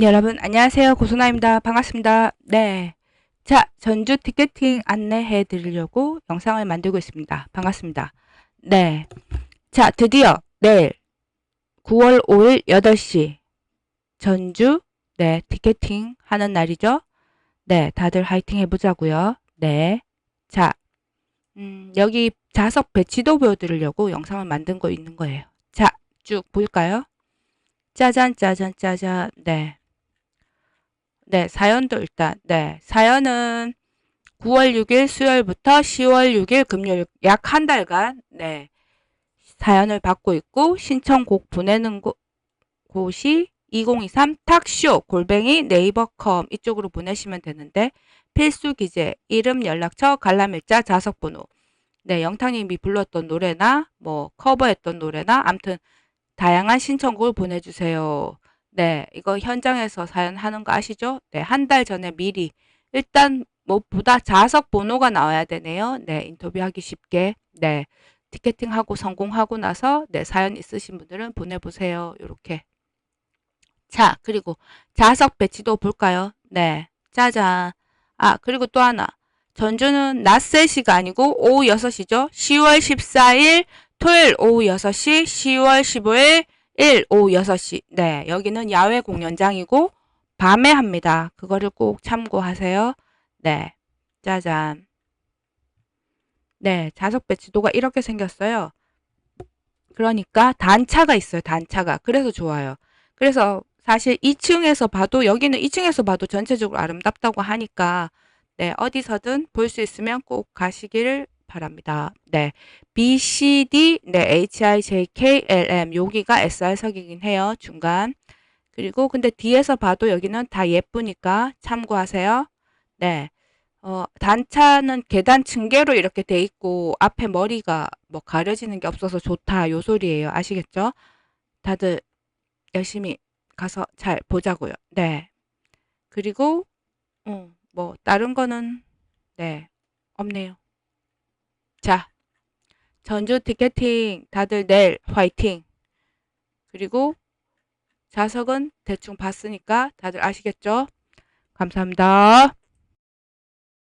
여러분 안녕하세요. 고소나입니다. 반갑습니다. 네. 자 전주 티켓팅 안내해 드리려고 영상을 만들고 있습니다. 반갑습니다. 네자 드디어 내일 9월 5일 8시 전주 네 티켓팅 하는 날이죠? 네 다들 화이팅 해보자고요. 네자 음, 여기 좌석 배치도 보여드리려고 영상을 만든 거 있는 거예요. 자쭉 볼까요? 짜잔 짜잔 짜잔. 네 네, 사연도 일단, 네, 사연은 9월 6일 수요일부터 10월 6일 금요일 약 한 달간, 네, 사연을 받고 있고, 신청곡 보내는 곳, 곳이 2023 탁쇼 골뱅이 네이버컴 이쪽으로 보내시면 되는데, 필수 기재, 이름, 연락처, 관람일자, 좌석번호, 네, 영탁님이 불렀던 노래나, 뭐, 커버했던 노래나, 암튼, 다양한 신청곡을 보내주세요. 네, 이거 현장에서 사연하는 거 아시죠? 네, 한 달 전에 미리 일단 무엇보다 좌석 번호가 나와야 되네요. 네, 인터뷰하기 쉽게. 네, 티켓팅하고 성공하고 나서 네, 사연 있으신 분들은 보내보세요. 이렇게. 자, 그리고 좌석 배치도 볼까요? 네, 짜잔. 아, 그리고 또 하나. 전주는 낮 3시가 아니고 오후 6시죠. 10월 14일 토요일 오후 6시, 10월 15일 1 오후 6시. 네, 여기는 야외 공연장이고 밤에 합니다. 그거를 꼭 참고하세요. 네, 짜잔. 네, 좌석 배치도가 이렇게 생겼어요. 그러니까 단차가 있어요. 단차가. 그래서 좋아요. 그래서 사실 2층에서 봐도 여기는 2층에서 봐도 전체적으로 아름답다고 하니까 네, 어디서든 볼 수 있으면 꼭 가시기를 바랍니다. 네. B, C, D, 네, H, I, J, K, L, M. 여기가 SR석이긴 해요. 중간. 그리고 근데 뒤에서 봐도 여기는 다 예쁘니까 참고하세요. 네. 어, 단차는 계단 층계로 이렇게 돼 있고 앞에 머리가 뭐 가려지는 게 없어서 좋다. 요 소리예요. 아시겠죠? 다들 열심히 가서 잘 보자고요. 네. 그리고 음, 뭐 다른 거는 네. 없네요. 자, 전주 티켓팅 다들 내일 화이팅. 그리고 좌석은 대충 봤으니까 다들 아시겠죠? 감사합니다.